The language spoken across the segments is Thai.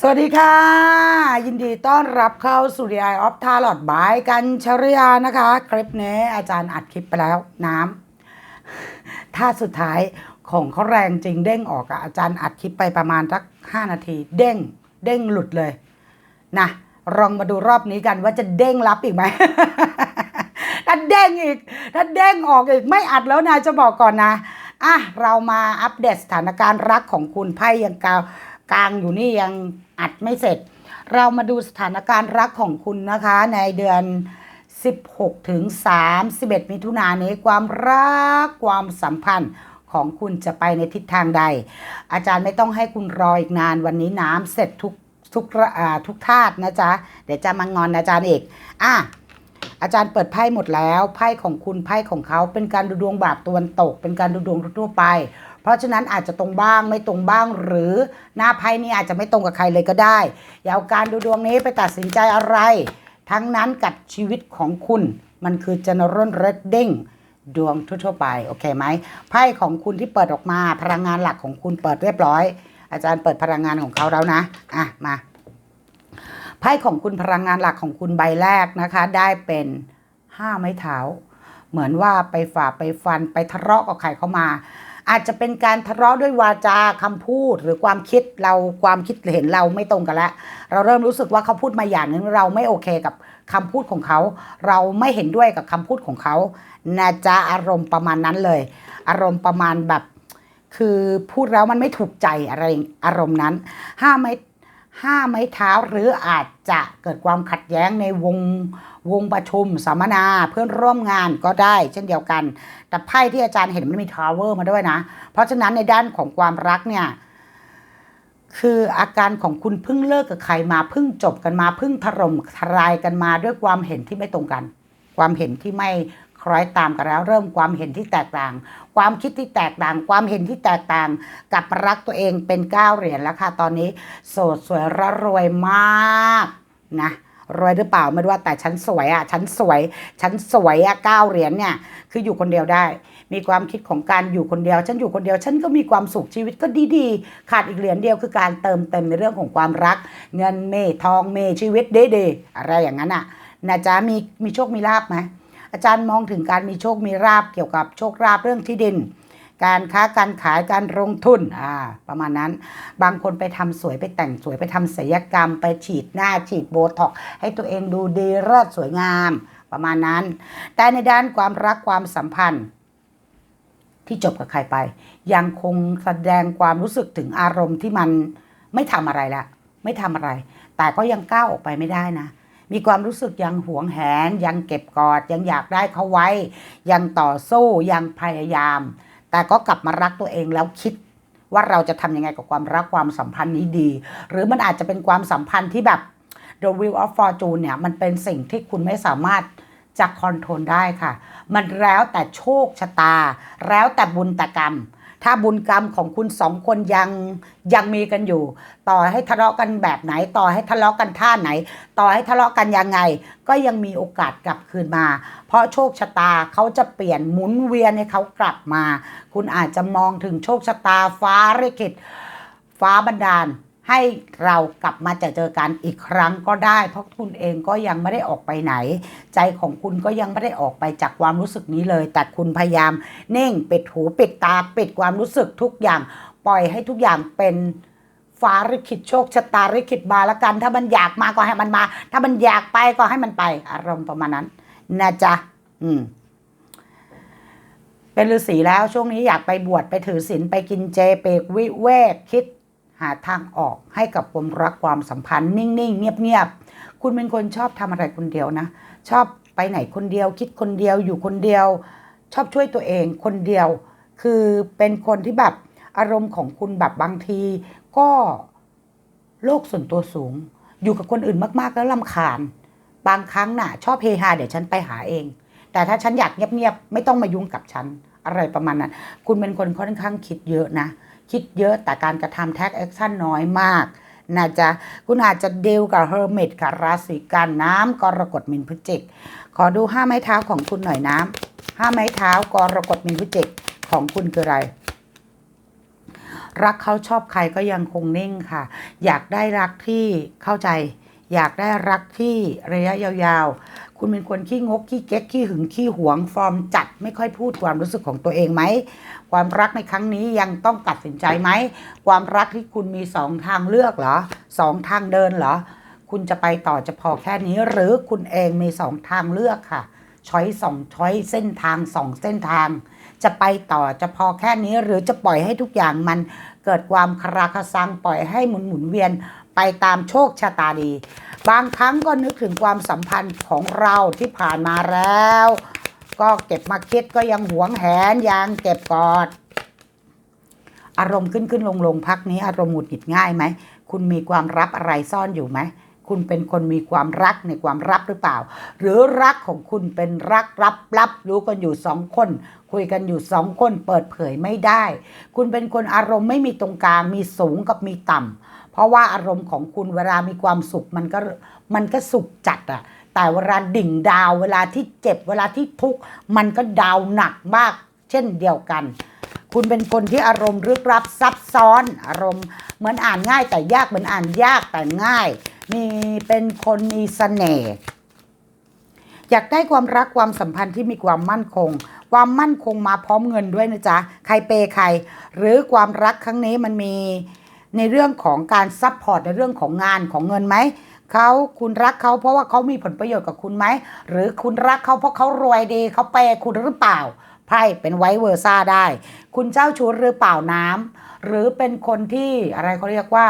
สวัสดีค่ะ ยินดีต้อนรับเข้าสู่ The Eye of Tarot บายกันชริยานะคะ คลิปนี้อาจารย์อัดคลิปไปแล้วน้ำท่าสุดท้ายของเขาแรงจริงเด้งออกอะอาจารย์อัดคลิปไปประมาณสักห้านาที เด้ง เด้งหลุดเลยนะลองมาดูรอบนี้กันว่าจะเด้งรับอีกไหมถ้าเด้งอีก ถ้าเด้งออกอีกไม่อัดแล้วนะจะบอกก่อนนะอะเรามาอัปเดตสถานการณ์รักของคุณไพ่ยังกาว กลางอยู่นี่ยังอัดไม่เสร็จ เรามาดูสถานการณ์รักของคุณนะคะ ในเดือน 16 ถึง 31 มิถุนายนนี้ความรักความสัมพันธ์ของคุณจะไปในทิศทางใด อาจารย์ไม่ต้องให้คุณรออีกนานวันนี้น้ำเสร็จทุกทุกอ่าทุกธาตุนะจ๊ะ เดี๋ยวจะมางอนอาจารย์อีกอะ อาจารย์เปิดไพ่หมดแล้วไพ่ของคุณไพ่ของเขาเป็นการดูดวงแบบตะวันตก เป็นการดูดวงทั่วไป เพราะฉะนั้นอาจจะตรงบ้างไม่ตรงบ้าง หรือหน้าไพ่นี้อาจจะไม่ตรงกับใครเลยก็ได้อย่าเอาการดูดวงนี้ไปตัดสินใจอะไร ทั้งนั้นกับชีวิตของคุณ มันคือ general reading ดวงทั่วๆไปโอเคไหมไพ่ของคุณที่เปิดออกมาพลังงานหลักของคุณเปิดเรียบร้อย อาจารย์เปิดพลังงานของเขาแล้วนะอะมา ไพ่ของคุณพลังงานหลักของคุณใบแรกนะคะ ได้เป็นห้าไม้เท้า เหมือนว่าไปฝ่าไปฟันไปทะเลาะกับใครเข้ามา อาจจะเป็นการทะเลาะด้วยวาจาคำพูดหรือความคิดเราความคิดเห็นเราไม่ตรงกันแล้ว เราเริ่มรู้สึกว่าเขาพูดมาอย่างนึงเราไม่โอเคกับคำพูดของเขา เราไม่เห็นด้วยกับคำพูดของเขานะจ๊ะอารมณ์ประมาณนั้นเลย อารมณ์ประมาณแบบ คือพูดแล้วมันไม่ถูกใจอะไรอารมณ์นั้นห้าไม้ ห้าไม้เท้าหรืออาจจะเกิดความขัดแย้งในวงวงประชุมสัมมนาเพื่อนร่วมงานก็ได้ เช่นเดียวกัน แต่ไพ่ที่อาจารย์เห็นมันมีทาวเวอร์มาด้วยนะ เพราะฉะนั้นในด้านของความรักเนี่ยคืออาการของคุณเพิ่งเลิกกับใครมาเพิ่งจบกันมาเพิ่งถล่มทลายกันมาด้วยความเห็นที่ไม่ตรงกัน ความเห็นที่ไม่ คล้อยตามกันแล้ว เริ่มความเห็นที่แตกต่าง ความคิดที่แตกต่าง ความเห็นที่แตกต่าง กับรักตัวเองเป็นเก้าเหรียญแล้วค่ะตอนนี้ โสดสวยระรวยมากนะรวยหรือเปล่าไม่รู้ว่าแต่ฉันสวยอะฉันสวยฉันสวยอะเก้าเหรียญเนี่ยคืออยู่คนเดียวได้ มีความคิดของการอยู่คนเดียว ฉันอยู่คนเดียว ฉันก็มีความสุขชีวิตก็ดีๆ ขาดอีกเหรียญเดียวคือการเติมเต็มในเรื่องของความรัก เงินเมทองเมชีวิตเดีๆอะไรอย่างนั้นอะนะจ๊ะมีมีโชคมีลาบไหม อาจารย์มองถึงการมีโชคมีลาบเกี่ยวกับโชคลาภเรื่องที่ดิน การค้าการขายการลงทุนอ่าประมาณนั้น บางคนไปทำสวยไปแต่งสวยไปทำศัลยกรรม ไปฉีดหน้าฉีดโบท็อกให้ตัวเองดูดีเลิศสวยงามประมาณนั้น แต่ในด้านความรักความสัมพันธ์ที่จบกับใครไป ยังคงแสดงความรู้สึกถึงอารมณ์ที่มันไม่ทำอะไรละไม่ทำอะไร แต่ก็ยังก้าวออกไปไม่ได้นะ มีความรู้สึกยังหวงแหน ยังเก็บกอด ยังอยากได้เขาไว้ ยังต่อสู้ยังพยายาม แต่ก็กลับมารักตัวเองแล้วคิดว่าเราจะทำยังไงกับความรักความสัมพันธ์นี้ดี หรือมันอาจจะเป็นความสัมพันธ์ที่แบบ The Wheel of Fortune เนี่ยมันเป็นสิ่งที่คุณไม่สามารถจะคอนโทรลได้ค่ะ มันแล้วแต่โชคชะตา แล้วแต่บุญแต่กรรม ถ้าบุญกรรมของคุณสองคนยังยังมีกันอยู่ ต่อให้ทะเลาะกันแบบไหน ต่อให้ทะเลาะกันท่าไหน ต่อให้ทะเลาะกันยังไง ก็ยังมีโอกาสกลับคืนมา เพราะโชคชะตาเขาจะเปลี่ยนหมุนเวียนให้เขากลับมา คุณอาจจะมองถึงโชคชะตาฟ้าเรกิตฟ้าบันดาล ให้เรากลับมาเจอเจอกันอีกครั้งก็ได้ เพราะคุณเองก็ยังไม่ได้ออกไปไหน ใจของคุณก็ยังไม่ได้ออกไปจากความรู้สึกนี้เลย แต่คุณพยายามเน่งปิดหูปิดตาปิดความรู้สึกทุกอย่าง ปล่อยให้ทุกอย่างเป็นฟ้าลิขิตโชคชะตาลิขิตมาละกัน ถ้ามันอยากมาก็ให้มันมา ถ้ามันอยากไปก็ให้มันไป อารมณ์ประมาณนั้นนะจ๊ะอืมเป็นฤาษีแล้วช่วงนี้อยากไปบวชไปถือศีลไปกินเจเปกวิเวกคิด หาทางออกให้กับความรักความสัมพันธ์นิ่งๆ เงียบๆ คุณเป็นคนชอบทำอะไรคนเดียวนะ ชอบไปไหนคนเดียว คิดคนเดียวอยู่คนเดียว ชอบช่วยตัวเองคนเดียว คือเป็นคนที่แบบอารมณ์ของคุณแบบบางที ก็โลกส่วนตัวสูง อยู่กับคนอื่นมากๆแล้วลำคาญ บางครั้งน่ะ ชอบเฮฮาเดี๋ยวฉันไปหาเอง แต่ถ้าฉันอยากเงียบๆไม่ต้องมายุ่งกับฉันอะไรประมาณนั้น คุณเป็นคนค่อนข้างคิดเยอะนะ คิดเยอะแต่การกระทำแท็กแอคชั่นน้อยมากนะจ๊ะคุณอาจจะเดลกับเฮอร์เมตกับราศีกันน้ำกรกฎมินพฤจิก ขอดูห้าไม้เท้าของคุณหน่อยน้ำห้าไม้เท้ากรกฎมินพฤจิกของคุณคืออะไรรักเขาชอบใครก็ยังคงนิ่งค่ะ อยากได้รักที่เข้าใจ อยากได้รักที่ระยะยาว คุณเป็นคนขี้งกขี้เก๊กขี้หึงขี้หวงฟอร์มจัดไม่ค่อยพูดความรู้สึกของตัวเองไหม ความรักในครั้งนี้ยังต้องตัดสินใจไหม ความรักที่คุณมีสองทางเลือกเหรอสองทางเดินเหรอ คุณจะไปต่อจะพอแค่นี้ หรือคุณเองมีสองทางเลือกค่ะช้อยสองช้อยเส้นทางสองเส้นทาง จะไปต่อจะพอแค่นี้หรือจะปล่อยให้ทุกอย่างมันเกิดความคาราคาซังปล่อยให้หมุนหมุนเวียนไปตามโชคชะตาดี บางครั้งก็นึกถึงความสัมพันธ์ของเราที่ผ่านมาแล้ว ก็เก็บมาคิดก็ยังหวงแหนยังเก็บกอด อารมณ์ขึ้นขึ้นลงลงพักนี้อารมณ์หงุดหงิดง่ายไหม คุณมีความรับอะไรซ่อนอยู่ไหมคุณเป็นคนมีความรักในความรับหรือเปล่า หรือรักของคุณเป็นรักรับรับรู้กันอยู่สองคน คุยกันอยู่สองคนเปิดเผยไม่ได้ คุณเป็นคนอารมณ์ไม่มีตรงกลางมีสูงกับมีต่ำ เพราะว่าอารมณ์ของคุณเวลามีความสุขมันก็มันก็สุขจัดอะแต่เวลาดิ่งดาวเวลาที่เจ็บเวลาที่ทุกข์มันก็ดาวหนักมาก เช่นเดียวกัน คุณเป็นคนที่อารมณ์ลึกลับซับซ้อน อารมณ์เหมือนอ่านง่ายแต่ยากเหมือนอ่านยากแต่ง่ายมีเป็นคนมีเสน่ห์อยากได้ความรักความสัมพันธ์ที่มีความมั่นคง ความมั่นคงมาพร้อมเงินด้วยนะจ๊ะ ใครเปย์ใคร หรือความรักครั้งนี้มันมี ในเรื่องของการซัพพอร์ตในเรื่องของงานของเงินไหมเขาคุณรักเขาเพราะว่าเขามีผลประโยชน์กับคุณไหม หรือคุณรักเขาเพราะเขารวยดีเขาเปย์คุณหรือเปล่าไพ่เป็นไวเวอร์ซ่าได้ คุณเจ้าชู้หรือเปล่าน้ำหรือเป็นคนที่อะไรเขาเรียกว่า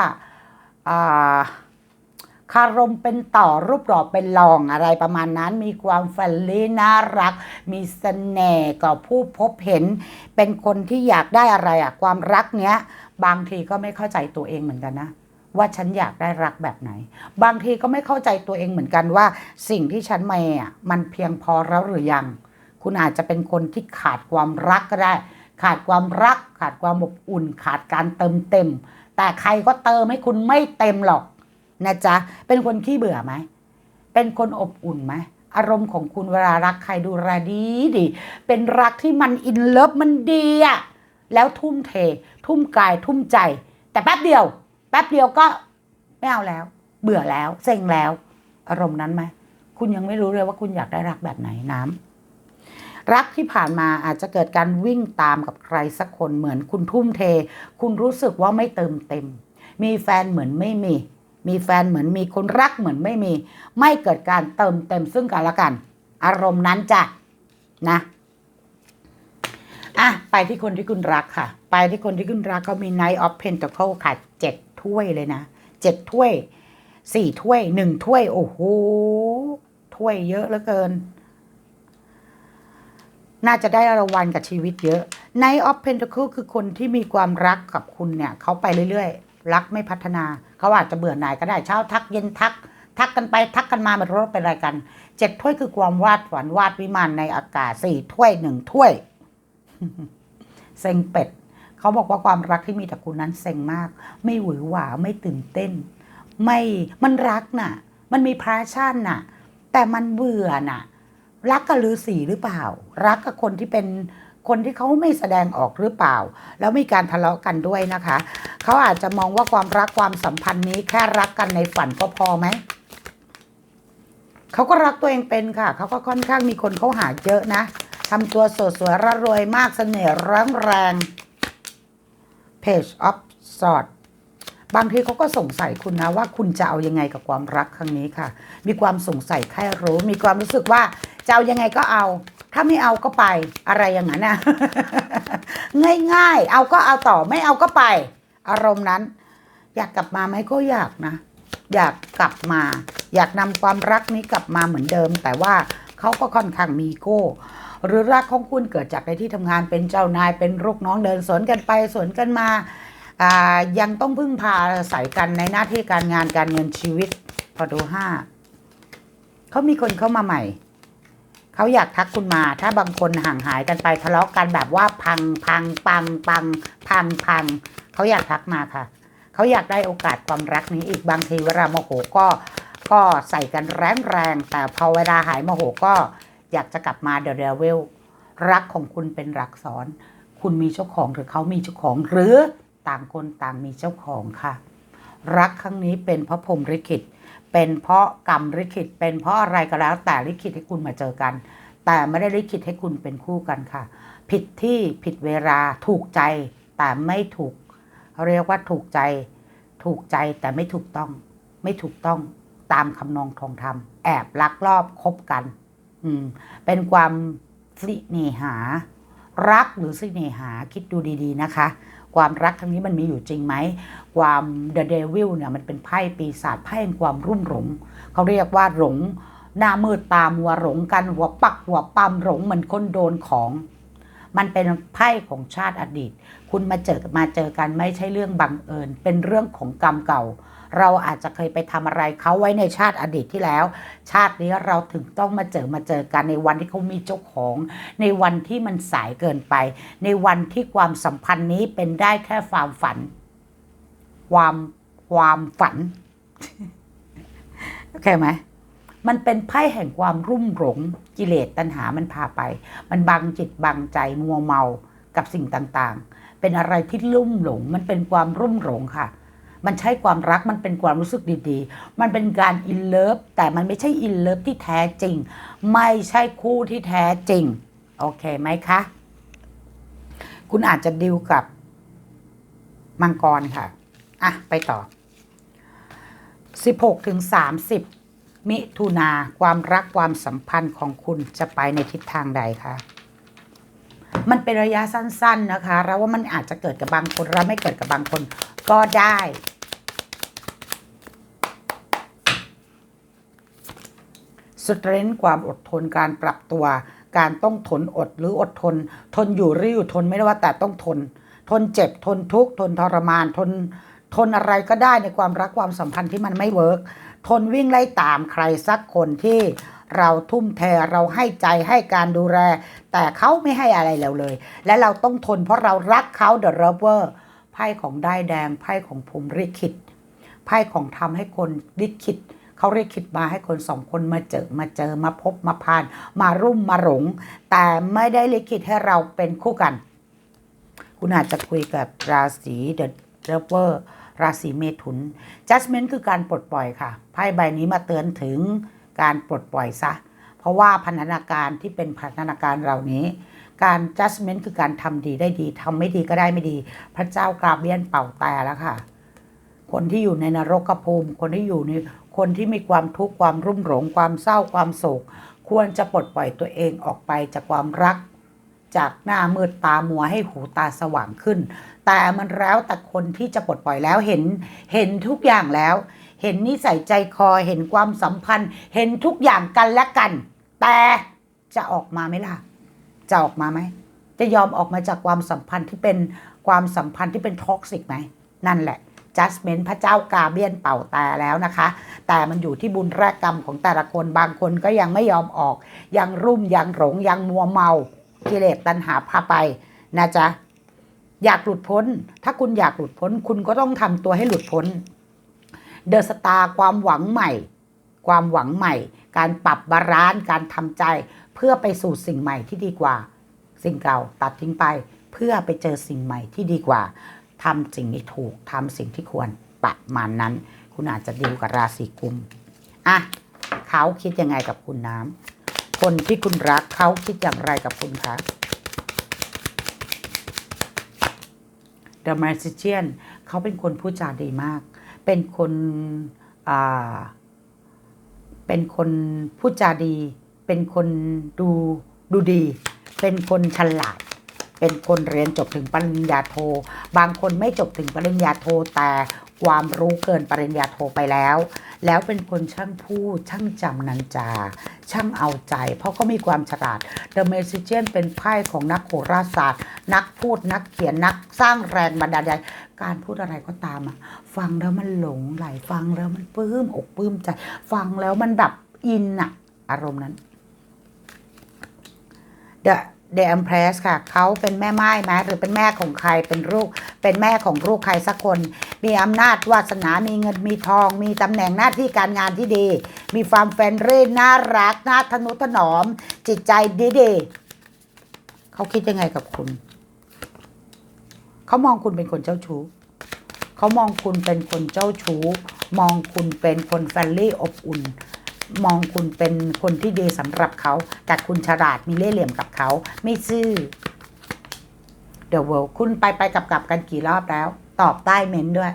คารมเป็นต่อรูปหล่อเป็นรองอะไรประมาณนั้น มีความแฟนลี่น่ารัก มีสเสน่ห์กับผู้พบเห็น เป็นคนที่อยากได้อะไรอะความรักเนี้ย บางทีก็ไม่เข้าใจตัวเองเหมือนกันนะ ว่าฉันอยากได้รักแบบไหน บางทีก็ไม่เข้าใจตัวเองเหมือนกันว่า สิ่งที่ฉันมาอะมันเพียงพอแล้วหรือยัง คุณอาจจะเป็นคนที่ขาดความรักก็ได้ ขาดความรัก ขาดความอบอุ่น ขาดการเติมเต็ม แต่ใครก็เติมให้คุณไม่เต็มหรอกนะจ๊ะเป็นคนขี้เบื่อไหมเป็นคนอบอุ่นไหมอารมณ์ของคุณเวลารักใครดูแลดีดี เป็นรักที่มันอินเลิฟมันดีอะแล้วทุ่มเท ทุ่มกายทุ่มใจ แต่แป๊บเดียว แป๊บเดียวก็ไม่เอาแล้ว เบื่อแล้ว เซ็งแล้ว อารมณ์นั้นไหมคุณยังไม่รู้เลยว่าคุณอยากได้รักแบบไหนน้ำรักที่ผ่านมาอาจจะเกิดการวิ่งตามกับใครสักคนเหมือนคุณทุ่มเท คุณรู้สึกว่าไม่เติมเต็ม มีแฟนเหมือนไม่มี มีแฟนเหมือนมีคนรักเหมือนไม่มี ไม่เกิดการเติมเต็มซึ่งกันและกัน อารมณ์นั้นจะนะ อะไปที่คนที่คุณรักค่ะ ไปที่คนที่คุณรักเขามี Knight of Pentacle ค่ะเจ็ดถ้วยเลยนะเจ็ดถ้วยสี่ถ้วยหนึ่งถ้วย โอ้โหถ้วยเยอะเหลือเกิน น่าจะได้รางวัลกับชีวิตเยอะ Knight of Pentacle คือคนที่มีความรักกับคุณเนี่ยเขาไปเรื่อยๆ รักไม่พัฒนาเขาอาจจะเบื่อหน่ายก็ได้เช้าทักเย็นทัก ทักกันไปทักกันมาไม่รู้ว่าเป็นอะไรกันเจ็ดถ้วยคือความวาดฝันวาดวิมานในอากาศสี่ถ้วยหนึ่งถ้วย เซ็งเป็ด เขาบอกว่าความรักที่มีแต่คุณนั้นเซ็งมาก ไม่หวือหวาไม่ตื่นเต้น ไม่มันรักน่ะ มันมีพาชั่นน่ะ แต่มันเบื่อน่ะ รักกับฤาษีหรือเปล่า รักกับคนที่เป็นคนที่เขาไม่แสดงออกหรือเปล่า แล้วมีการทะเลาะกันด้วยนะคะ เขาอาจจะมองว่าความรักความสัมพันธ์นี้แค่รักกันในฝันก็พอไหมเขาก็รักตัวเองเป็นค่ะ เขาก็ค่อนข้างมีคนเขาหาเยอะนะ ทำตัวสวยสวยร่ำรวยมากเสน่ห์แรงแรง Page of s w o r d บางทีเขาก็สงสัยคุณนะว่าคุณจะเอายังไงกับความรักครั้งนี้ค่ะ มีความสงสัยแค่รู้ มีความรู้สึกว่าจะเอายังไงก็เอา ถ้าไม่เอาก็ไปอะไรอย่างนั้นนะง่ายๆ เอาก็เอาต่อไม่เอาก็ไป อารมณ์นั้น อยากกลับมาไหมก็อยากนะ อยากกลับมา อยากนำความรักนี้กลับมาเหมือนเดิม แต่ว่าเขาก็ค่อนข้างมีโก้ หรือรักของคุณเกิดจากในที่ทำงานเป็นเจ้านายเป็นลูกน้องเดินสวนกันไปสวนกันมาอ่ายังต้องพึ่งพาอาศัยกันในหน้าที่การงานการเงินชีวิตพอดูห้าเขามีคนเข้ามาใหม่เขาอยากทักคุณมา ถ้าบางคนห่างหายกันไปทะเลาะกันแบบว่าพังพังปังปังพังพังเขาอยากทักมาค่ะเขาอยากได้โอกาสความรักนี้อีกบางทีเวลาโมโหก็ก็ใส่กันแรงแรงแต่พอเวลาหายโมโหก็ อยากจะกลับมาเด e เ e เวลรักของคุณเป็นรักซ้อน คุณมีเจ้าของหรือเขามีเจ้าของ หรือต่างคนต่างมีเจ้าของค่ะ รักครั้งนี้เป็นเพราะพรมลิขิต เป็นเพราะกรรมลิขิต เป็นเพราะอะไรก็แล้ว แต่ลิขิตให้คุณมาเจอกัน แต่ไม่ได้ลิขิตให้คุณเป็นคู่กันค่ะ ผิดที่ผิดเวลาถูกใจ แต่ไม่ถูกเขาเรียกว่าถูกใจ ถูกใจแต่ไม่ถูกต้อง ไม่ถูกต้องตามคำนองทองธรรมแอบลักลอบคบกัน เป็นความสิเนหา รักหรือสิเนหาคิดดูดีๆนะคะ ความรักครั้งนี้มันมีอยู่จริงไหม ความ The Devil เนี่ยมันเป็นไพ่ปีศาจไพ่แห่งความรุ่มหลงเขาเรียกว่าหลงหน้ามืดตามัวหลงกันหัวปักหัวปั๊มหลงเหมือนคนโดนของ มันเป็นไพ่ของชาติอดีต คุณมาเจอมาเจอกันไม่ใช่เรื่องบังเอิญ เป็นเรื่องของกรรมเก่า เราอาจจะเคยไปทำอะไรเขาไว้ในชาติอดีตที่แล้ว ชาตินี้เราถึงต้องมาเจอมาเจอกันในวันที่เขามีเจ้าของ ในวันที่มันสายเกินไป ในวันที่ความสัมพันธ์นี้เป็นได้แค่ความฝัน ความความฝันโอเคไหมมันเป็นไพ่แห่งความรุ่มหลงกิเลสตัณหามันพาไป มันบังจิตบังใจมัวเมากับสิ่งต่างๆ เป็นอะไรที่ลุ่มหลง มันเป็นความรุ่มหลงค่ะ มันใช่ความรักมันเป็นความรู้สึกดีๆ มันเป็นการอินเลิฟแต่มันไม่ใช่อินเลิฟที่แท้จริง ไม่ใช่คู่ที่แท้จริง โอเคไหมคะ คุณอาจจะดิวกับมังกรค่ะ อะ ไปต่อ 16ถึง30 มิถุนาความรักความสัมพันธ์ของคุณจะไปในทิศทางใดคะ มันเป็นระยะสั้น ๆนะคะ แล้วว่ามันอาจจะเกิดกับบางคนและไม่เกิดกับบางคนก็ได้ สเตรนท์ความอดทนการปรับตัว การต้องทนอดหรืออดทน ทนอยู่หรืออยู่ทนไม่ได้ว่าแต่ต้องทน ทนเจ็บทนทุกข์ทนทรมานทนทนอะไรก็ได้ในความรักความสัมพันธ์ที่มันไม่เวิร์กทนวิ่งไล่ตามใครสักคนที่ เราทุ่มเทเราให้ใจให้การดูแล แต่เขาไม่ให้อะไรเราเลย และเราต้องทนเพราะเรารักเขาเดอะ r เวอร์ไพ่ของได้แดงไพ่ของภูมิริขิตไพ่ของทำให้คนลิขิตเขาเรียกขิดมาให้คนสองคนมาเจอมาเจอมาพบมาพาน มารุ่มมาหลงแต่ไม่ได้ลิขิตให้เราเป็นคู่กัน คุณอาจจะคุยกับราศีเดอะเ v เวอร์ราศีเมถุน judgment คือการปลดปล่อยค่ะไพ่ใบนี้มาเตือนถึง การปลดปล่อยซะ เพราะว่าพันธนาการที่เป็นพันธนาการเหล่านี้ การ judgment คือการทำดีได้ดีทำไม่ดีก็ได้ไม่ดี พระเจ้ากราบเบียนเป่าแต่แล้วค่ะ คนที่อยู่ในนรกภูมิ คนที่อยู่ในคนที่มีความทุกข์ความรุ่มหลง ความเศร้าความโศก ควรจะปลดปล่อยตัวเองออกไปจากความรัก จากหน้ามืดตามัวให้หูตาสว่างขึ้น แต่มันแล้วแต่คนที่จะปลดปล่อยแล้วเห็นเห็นทุกอย่างแล้ว เห็นนิสัยใจคอเห็นความสัมพันธ์ เห็นทุกอย่างกันและกัน แต่จะออกมาไหมล่ะ จะออกมาไหม จะยอมออกมาจากความสัมพันธ์ที่เป็นความสัมพันธ์ที่เป็นท็อกซิกไหม นั่นแหละ judgment พระเจ้ากาเบียนเป่าแต่แล้วนะคะ แต่มันอยู่ที่บุญแรกกรรมของแต่ละคนบางคนก็ยังไม่ยอมออก ยังรุ่มยังหลงยังมัวเมากิเลสตัณหาพาไปนะจ๊ะอยากหลุดพ้น ถ้าคุณอยากหลุดพ้น คุณก็ต้องทำตัวให้หลุดพ้น เดอะสตาร์ความหวังใหม่ ความหวังใหม่ การปรับบาลานซ์การทำใจ เพื่อไปสู่สิ่งใหม่ที่ดีกว่า สิ่งเก่าตัดทิ้งไป เพื่อไปเจอสิ่งใหม่ที่ดีกว่าทำสิ่งที่ถูกทำสิ่งที่ควรประมาณนั้น คุณอาจจะดีลกับราศีกุมอะเขาคิดยังไงกับคุณน้ำคนที่คุณรักเขาคิดอย่างไรกับคุณคะ The Magician เขาเป็นคนพูดจาดีมาก เป็นคนเป็นคนพูดจาดี เป็นคนดูดูดี เป็นคนฉลาด เป็นคนเรียนจบถึงปริญญาโท บางคนไม่จบถึงปริญญาโทแต่ความรู้เกินปริญญาโทไปแล้ว แล้วเป็นคนช่างพูด ช่างจำนันจา ช่างเอาใจ เพราะเขามีความฉลาด The Magician เป็นไพ่ของนักโหราศาสตร์ นักพูดนักเขียนนักสร้างแรงบันดาลใจ การพูดอะไรก็ตามอะ ฟังแล้วมันหลงไหลฟังแล้วมันปลื้มอกปลื้มใจ ฟังแล้วมันแบบอินอะอารมณ์นั้น The The Empress ค่ะ เขาเป็นแม่ไม้ไหมหรือเป็นแม่ของใครเป็นลูก เป็นแม่ของลูกใครสักคน มีอำนาจวาสนา มีเงินมีทอง มีตำแหน่งหน้าที่การงานที่ดี มีความแฟรนรี่น่ารักน่าทนุถนอม จิตใจดีดีๆเขาคิดยังไงกับคุณ เขามองคุณเป็นคนเจ้าชู้ เขามองคุณเป็นคนเจ้าชู้ มองคุณเป็นคนแฟรนลี่อบอุ่น มองคุณเป็นคนที่ดีสำหรับเขา แต่คุณฉลาดมีเล่ห์เหลี่ยมกับเขา ไม่ซื่อเดี๋ยวเวลคุณไปไปกลับกลับกันกี่รอบแล้ว ตอบใต้เมนต์ด้วย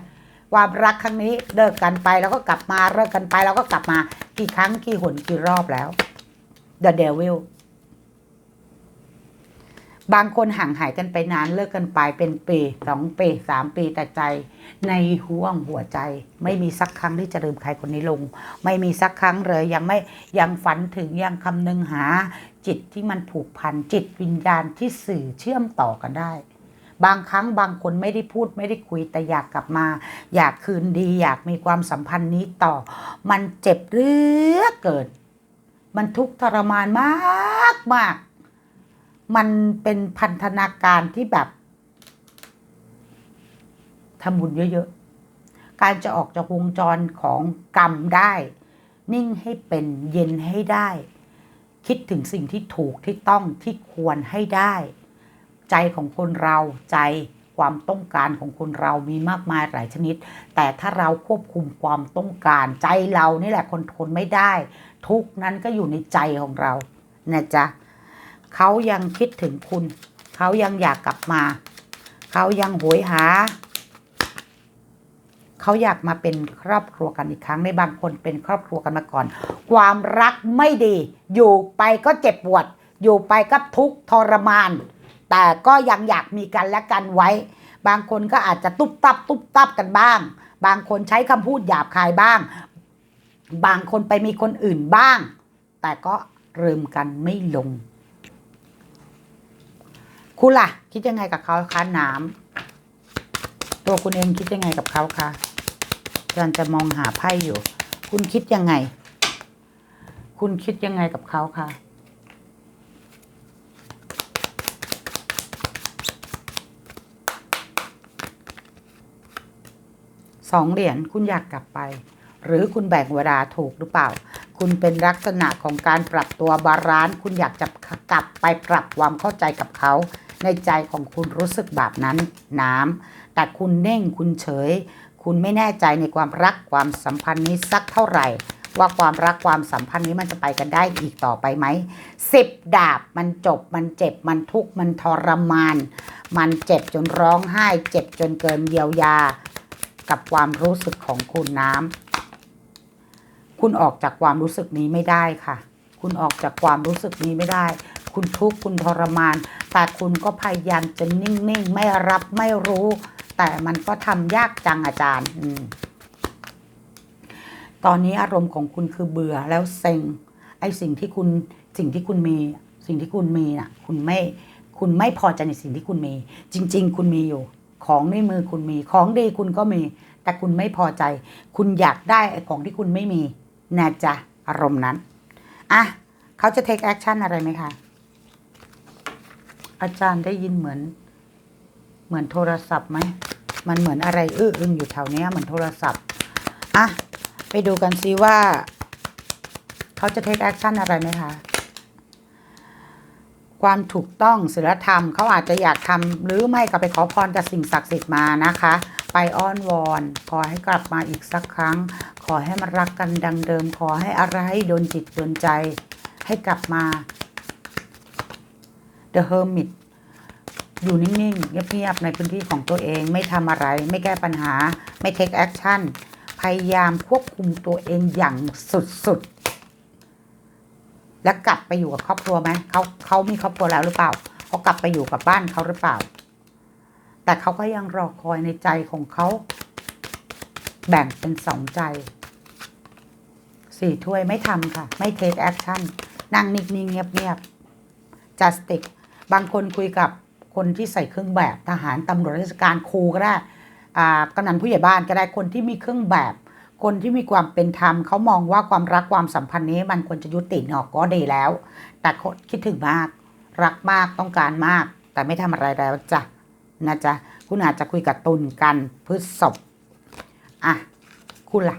ความรักครั้งนี้เลิกกันไปแล้วก็กลับมาเลิกกันไปแล้วก็กลับมากี่ครั้งกี่หนกี่รอบแล้ว The Devil บางคนห่างหายกันไปนานเลิกกันไปเป็นปีสองปีสามปีแต่ใจ ในห่วงหัวใจ ไม่มีสักครั้งที่จะลืมใครคนนี้ลง ไม่มีสักครั้งเลยยังไม่ยังฝันถึงยังคำนึงหา จิตที่มันผูกพันจิตวิญญาณที่สื่อเชื่อมต่อกันได้ บางครั้งบางคนไม่ได้พูดไม่ได้คุยแต่อยากกลับมา อยากคืนดี อยากมีความสัมพันธ์นี้ต่อ มันเจ็บเรือเกินมันทุกข์ทรมานมากมาก มันเป็นพันธนาการที่แบบทำบุญเยอะๆ การจะออกจากวงจรของกรรมได้ นิ่งให้เป็นเย็นให้ได้ คิดถึงสิ่งที่ถูกที่ต้องที่ควรให้ได้ ใจของคนเราใจความต้องการของคนเรามีมากมายหลายชนิด แต่ถ้าเราควบคุมความต้องการ ใจเรานี่แหละคนทนไม่ได้ ทุกนั้นก็อยู่ในใจของเรานะจ๊ะ เขายังคิดถึงคุณ เขายังอยากกลับมา เขายังโหยหา เขาอยากมาเป็นครอบครัวกันอีกครั้งในบางคนเป็นครอบครัวกันมาก่อน ความรักไม่ดี อยู่ไปก็เจ็บปวด อยู่ไปก็ทุกข์ทรมาน แต่ก็ยังอยากมีกันและกันไว้ บางคนก็อาจจะตุบตับตุบตับกันบ้าง บางคนใช้คำพูดหยาบคายบ้าง บางคนไปมีคนอื่นบ้าง แต่ก็ลืมกันไม่ลง คุณล่ะ คิดยังไงกับเขาคะน้ำตัวคุณเองคิดยังไงกับเขาคะกำลังจะมองหาไพ่อยู่ คุณคิดยังไง คุณคิดยังไงกับเขาคะสองเหรียญคุณอยากกลับไป หรือคุณแบ่งเวลาถูกหรือเปล่า คุณเป็นลักษณะของการปรับตัวบาลานซ์คุณอยากจะกลับไปปรับความเข้าใจกับเขา ในใจของคุณรู้สึกแบบนั้นน้ำแต่คุณเน่งคุณเฉย คุณไม่แน่ใจในความรักความสัมพันธ์นี้สักเท่าไหร่ ว่าความรักความสัมพันธ์นี้มันจะไปกันได้อีกต่อไปไหมสิบดาบมันจบมันเจ็บมันทุกข์มันทรมาน มันเจ็บจนร้องไห้ เจ็บจนเกินเยียวยา กับความรู้สึกของคุณน้ำคุณออกจากความรู้สึกนี้ไม่ได้ค่ะ คุณออกจากความรู้สึกนี้ไม่ได้ คุณทุกข์คุณทรมาน แต่คุณก็พยายามจะนิ่งๆ ไม่รับไม่รู้ แต่มันก็ทำยากจังอาจารย์ตอนนี้อารมณ์ของคุณคือเบื่อแล้วเซ็ง ไอ้สิ่งที่คุณสิ่งที่คุณมี สิ่งที่คุณมีน่ะ คุณไม่คุณไม่พอใจในสิ่งที่คุณมี จริง ๆ คุณมีอยู่ ของในมือคุณมี ของดีคุณก็มี แต่คุณไม่พอใจ คุณอยากได้ไอ้ของที่คุณไม่มีนะจ๊ะอารมณ์นั้นอะเขาจะ take action อะไรไหมคะ อาจารย์ได้ยินเหมือน เหมือนโทรศัพท์ไหม มันเหมือนอะไรอื้ออึงอยู่แถวเนี้ยเหมือนโทรศัพท์ อะ ไปดูกันซิว่า เขาจะ take action อะไรไหมคะ ความถูกต้องศีลธรรมเขาอาจจะอยากทำหรือไม่ก็ไปขอพรกับสิ่งศักดิ์สิทธิ์มานะคะ ไปอ้อนวอน ขอให้กลับมาอีกสักครั้ง ขอให้มันรักกันดังเดิม ขอให้อะไรโดนจิตโดนใจ ให้กลับมา The Hermit อยู่นิ่งๆ เงียบๆ ในพื้นที่ของตัวเอง ไม่ทำอะไร ไม่แก้ปัญหา ไม่ take action พยายามควบคุมตัวเองอย่างสุดๆ แล้วกลับไปอยู่กับครอบครัวไหมเขาเขามีครอบครัวแล้วหรือเปล่า เขากลับไปอยู่กับบ้านเขาหรือเปล่า แต่เขาก็ยังรอคอยในใจของเขา แบ่งเป็นสองใจ สี่ถ้วยไม่ทำค่ะ ไม่ take action นั่งนิ่งๆ เงียบๆ justic บางคนคุยกับคนที่ใส่เครื่องแบบทหารตำรวจราชการครูก็ได้อากำนันผู้ใหญ่บ้านก็ได้คนที่มีเครื่องแบบ คนที่มีความเป็นธรรมเขามองว่าความรักความสัมพันธ์นี้มันควรจะยุติออกก็ดีแล้ว แต่คิดถึงมาก รักมากต้องการมาก แต่ไม่ทำอะไรแล้วจ้ะนะจ๊ะคุณอาจจะคุยกับตุนกันพฤษภอะคุณล่ะ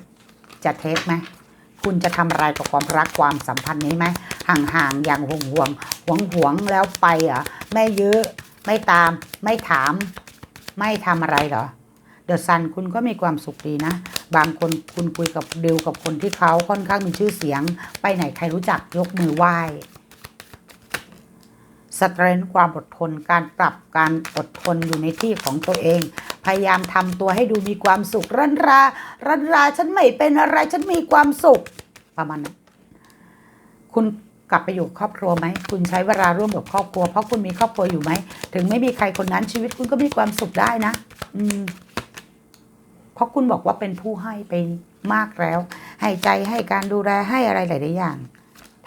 จะเทคไหมคุณจะทำอะไรกับความรักความสัมพันธ์นี้ไหมห่างๆอย่างห่วงห่วง หวงหวงแล้วไปเหรอะไม่ยื้อไม่ตาม ไม่ถาม ไม่ทำอะไรเหรอเดอะซันคุณก็มีความสุขดีนะ บางคนคุณคุยกับดิวกับคนที่เขาค่อนข้างมีชื่อเสียง ไปไหนใครรู้จักยกมือไหว้สเตรนความอดทนการปรับการอดทนอยู่ในที่ของตัวเอง พยายามทำตัวให้ดูมีความสุขรันรารันราฉันไม่เป็นอะไรฉันมีความสุขประมาณนั้นคุณ กลับไปอยู่ครอบครัวไหม คุณใช้เวลาร่วมกับครอบครัว เพราะคุณมีครอบครัวอยู่ไหม ถึงไม่มีใครคนนั้นชีวิตคุณก็มีความสุขได้นะ อืม เพราะคุณบอกว่าเป็นผู้ให้ไปมากแล้ว ให้ใจให้การดูแลให้อะไรหลายๆอย่าง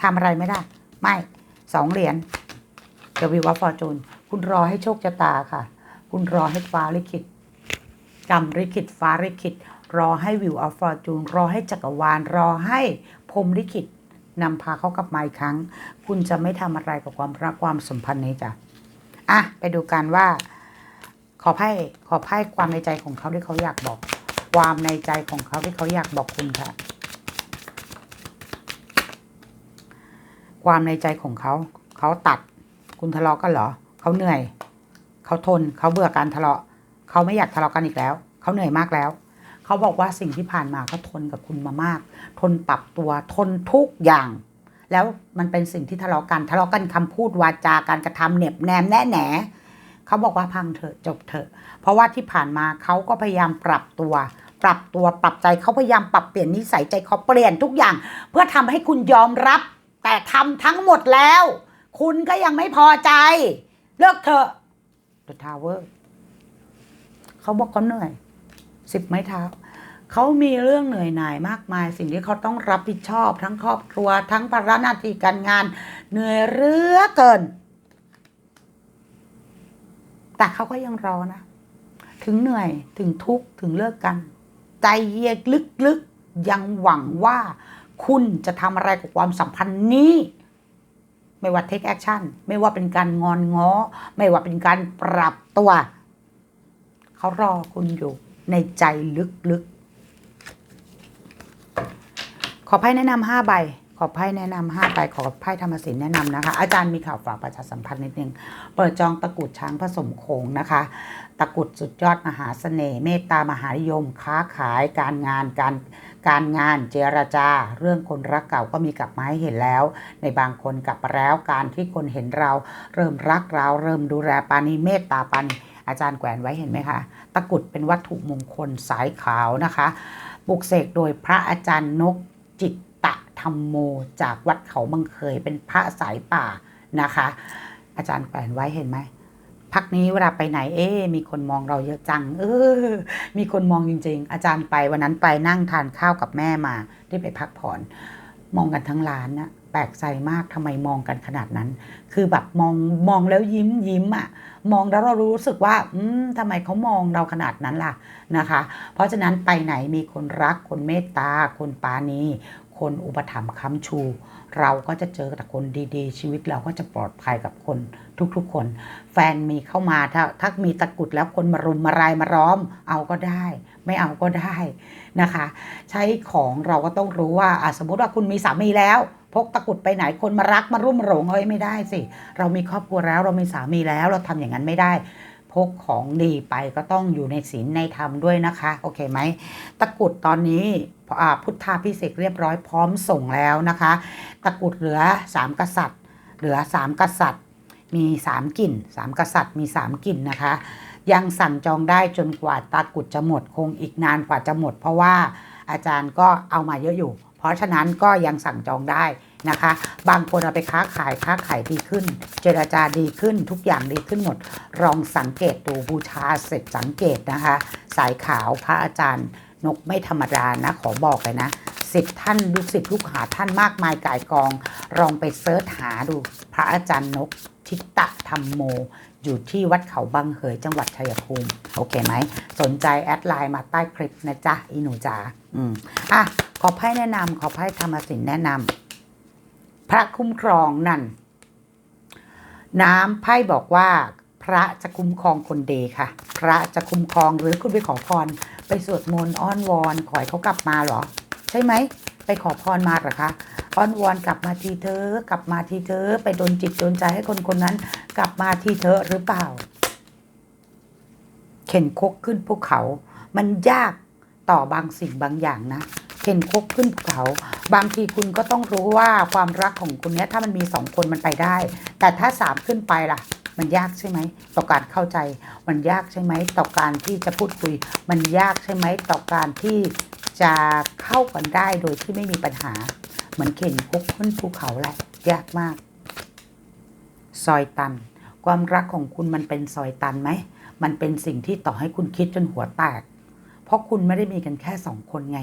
ทำอะไรไม่ได้ ไม่สองเหรียญเดวิวฟอร์จูนคุณรอให้โชคชะตาค่ะ คุณรอให้ฟ้าลิขิตกรรมลิขิตฟ้าลิขิตรอให้วิวออฟฟอร์จูนรอให้จักรวาลรอให้พรมลิขิต นำพาเขากลับมาอีกครั้ง คุณจะไม่ทำอะไรกับความรักความสัมพันธ์นี้จ้ะอะไปดูกันว่า ขอไพ่ขอไพ่ความในใจของเขาที่เขาอยากบอก ความในใจของเขาที่เขาอยากบอกคุณค่ะ ความในใจของเขา เขาตัด คุณทะเลาะกันเหรอ เขาเหนื่อย เขาทน เขาเบื่อการทะเลาะ เขาไม่อยากทะเลาะกันอีกแล้ว เขาเหนื่อยมากแล้ว เขาบอกว่าสิ่งที่ผ่านมาเขาทนกับคุณมามาก ทนปรับตัวทนทุกอย่าง แล้วมันเป็นสิ่งที่ทะเลาะกันทะเลาะกันคำพูดวาจาการกระทำเหน็บแนมแน่แหนเขาบอกว่าพังเถอะจบเถอะ เพราะว่าที่ผ่านมาเขาก็พยายามปรับตัว ปรับตัวปรับใจเขาพยายามปรับเปลี่ยนนิสัยใจเขาเปลี่ยนทุกอย่าง เพื่อทำให้คุณยอมรับ แต่ทำทั้งหมดแล้ว คุณก็ยังไม่พอใจ เลิกเถอะ The Tower เขาบอกเขาเหนื่อยสิบไม้เท้า เขามีเรื่องเหนื่อยหน่ายมากมาย สิ่งที่เขาต้องรับผิดชอบ ทั้งครอบครัว ทั้งภาระหน้าที่การงาน เหนื่อยเรือเกิน แต่เขาก็ยังรอนะ ถึงเหนื่อยถึงทุกข์ถึงเลิกกัน ใจเยียกลึกๆยังหวังว่า คุณจะทำอะไรกับความสัมพันธ์นี้ไม่ว่า take action ไม่ว่าเป็นการงอนง้อ ไม่ว่าเป็นการปรับตัว เขารอคุณอยู่ในใจลึกๆ อไพ่แนะนำห้าใบ ขอไพ่แนะนำห้าใบ ขอไพ่ธรรมศิลป์แนะนำนะคะ อาจารย์มีข่าวฝากประชาสัมพันธ์นิดนึง เปิดจองตะกุดช้างผสมโขงนะคะ ตะกุดสุดยอดมหาเสน่ห์ เมตตามหานิยม ค้าขาย การงาน การการงานเจรจา เรื่องคนรักเก่าก็มีกลับมาให้เห็นแล้ว ในบางคนกลับแล้วการที่คนเห็นเรา เริ่มรักเราเริ่มดูแลปานีเมตตาปานีอาจารย์แขวนไว้เห็นไหมคะ ตะกุดเป็นวัตถุมงคลสายขาวนะคะปลุกเสกโดยพระอาจารย์นก จิตตะธรรมโม จากวัดเขาบังเคยเป็นพระสายป่านะคะ อาจารย์แขวนไว้เห็นไหมพักนี้เวลาไปไหนเอ๊มีคนมองเราเยอะจัง เออ มีคนมองจริง ๆ อาจารย์ไปวันนั้นไปนั่งทานข้าวกับแม่มาที่ไปพักผ่อน มองกันทั้งร้านนะ แปลกใจมากทำไมมองกันขนาดนั้น คือแบบมองมองแล้วยิ้มยิ้มอะ่ะมองแล้วเรารู้สึกว่า อืมทำไมเขามองเราขนาดนั้นล่ะนะคะ เพราะฉะนั้นไปไหนมีคนรักคนเมตตา คนปาณีคนอุปถัมภ์ค้ำชู เราก็จะเจอแต่คนดีๆ ชีวิตเราก็จะปลอดภัยกับคนทุกๆคน แฟนมีเข้ามาถ้าถ้ามีตะกุดแล้วคนมารุมมารายมาร้อม เอาก็ได้ ไม่เอาก็ได้นะคะ ใช้ของเราก็ต้องรู้ว่าสมมติว่าคุณมีสามีแล้ว พกตะกรุดไปไหนคนมารักมารุ่มหลงเอ้ยไม่ได้สิ เรามีครอบครัวแล้วเรามีสามีแล้วเราทำอย่างนั้นไม่ได้ พกของดีไปก็ต้องอยู่ในศีลในธรรมด้วยนะคะ โอเคไหมตะกรุดตอนนี้พุทธาพิเศษเรียบร้อยพร้อมส่งแล้วนะคะ ตะกรุดเหลือสามกษัตริย์ เหลือสามกษัตริย์ มีสามกลิ่นสามกษัตริย์มีสามกลิ่นนะคะ ยังสั่งจองได้จนกว่าตะกรุดจะหมดคงอีกนานกว่าจะหมด เพราะว่าอาจารย์ก็เอามาเยอะอยู่ เพราะฉะนั้นก็ยังสั่งจองได้นะคะ บางคนเอาไปค้าขายค้าขายดีขึ้น เจรจาดีขึ้นทุกอย่างดีขึ้นหมด ลองสังเกตดูบูชาเสร็จสังเกตนะคะ สายขาวพระอาจารย์นกไม่ธรรมดานะขอบอกเลยนะสิทธิ์ท่านลูกศิษย์ลูกหาท่านมากมายกายกองลองไปเซิร์ชหาดูพระอาจารย์นกทิตะธรรมโม อยู่ที่วัดเขาบางเหยจังหวัดชัยภูมิ โอเคไหม สนใจแอดไลน์มาใต้คลิปนะจ๊ะ อีหนูจ๋าอืมอะ ขอไพ่แนะนำขอไพ่ธรรมสินแนะนำพระคุ้มครองนั่น น้ำไพ่บอกว่า พระจะคุ้มครองคนดีค่ะ พระจะคุ้มครองหรือคุณไปขอพร ไปสวดมนต์อ้อนวอน ขอให้เขากลับมาเหรอ ใช่ไหม ไปขอพรมาหรอคะอ้อนวอนกลับมาทีเธอกลับมาทีเธอไปโดนจิตโดนใจให้คนคนนั้น กลับมาทีเธอหรือเปล่า เข็นคกขึ้นภูเขา มันยากต่อบางสิ่งบางอย่างนะเข็นคกขึ้นภูเขา บางทีคุณก็ต้องรู้ว่าความรักของคุณเนี้ยถ้ามันมีสองคนมันไปได้ แต่ถ้าสามขึ้นไปล่ะ มันยากใช่ไหมต่อการเข้าใจ มันยากใช่ไหมต่อการที่จะพูดคุย มันยากใช่ไหมต่อการที่ จะเข้ากันได้โดยที่ไม่มีปัญหา เหมือนเข็นคกขึ้นภูเขาแหละยากมาก ซอยตัน ความรักของคุณมันเป็นซอยตันไหม มันเป็นสิ่งที่ต่อให้คุณคิดจนหัวแตก เพราะคุณไม่ได้มีกันแค่สองคนไง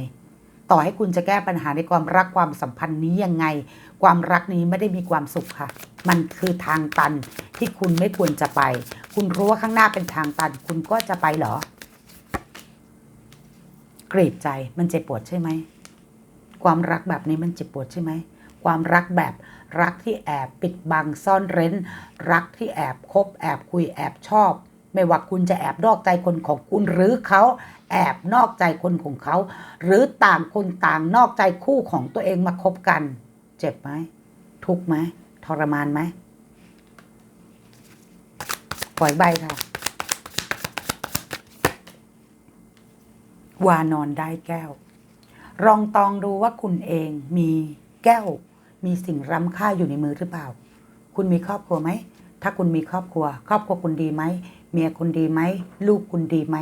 ต่อให้คุณจะแก้ปัญหาในความรักความสัมพันธ์นี้ยังไง ความรักนี้ไม่ได้มีความสุขค่ะ มันคือทางตันที่คุณไม่ควรจะไป คุณรู้ว่าข้างหน้าเป็นทางตัน คุณก็จะไปเหรอ กรีดใจมันเจ็บปวดใช่ไหม ความรักแบบนี้มันเจ็บปวดใช่ไหม ความรักแบบรักที่แอบปิดบังซ่อนเร้น รักที่แอบคบแอบคุยแอบชอบ ไม่ว่าคุณจะแอบนอกใจคนของคุณหรือเขาแอบนอกใจคนของเขา หรือต่างคนต่างนอกใจคู่ของตัวเองมาคบกัน เจ็บไหมทุกไหมทรมานไหมปล่อยใบค่ะ วานอนได้แก้ว ลองตองดูว่าคุณเองมีแก้ว มีสิ่งล้ำค่าอยู่ในมือหรือเปล่า คุณมีครอบครัวไหม ถ้าคุณมีครอบครัว ครอบครัวคุณดีไหม เมียคุณดีไหม ลูกคุณดีไหม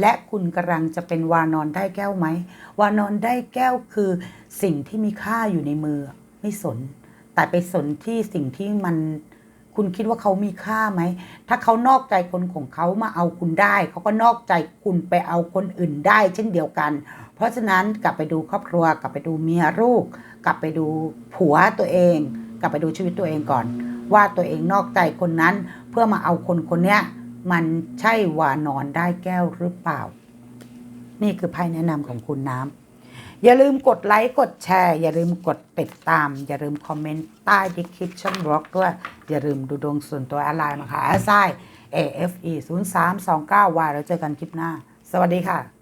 และคุณกำลังจะเป็นวานอนได้แก้วไหม วานอนได้แก้วคือสิ่งที่มีค่าอยู่ในมือ ไม่สน แต่ไปสนที่สิ่งที่มัน คุณคิดว่าเขามีค่าไหม ถ้าเขานอกใจคนของเขามาเอาคุณได้ เขาก็นอกใจคุณไปเอาคนอื่นได้ เช่นเดียวกัน เพราะฉะนั้นกลับไปดูครอบครัว กลับไปดูเมียลูก กลับไปดูผัวตัวเอง กลับไปดูชีวิตตัวเองก่อน ว่าตัวเองนอกใจคนนั้นเพื่อมาเอาคนคนเนี้ยมันใช่ว่านอนได้แก้วหรือเปล่า นี่คือไพ่แนะนำของคุณน้ำ อย่าลืมกดไลค์กดแชร์ อย่าลืมกดติดตาม อย่าลืมคอมเมนต์ใต้ดิคลิปช่องบล็อกด้วย อย่าลืมดูดวงส่วนตัวออนไลน์มาค่ะแอสไซ AFE 0329วาแล้วเจอกันคลิปหน้า สวัสดีค่ะ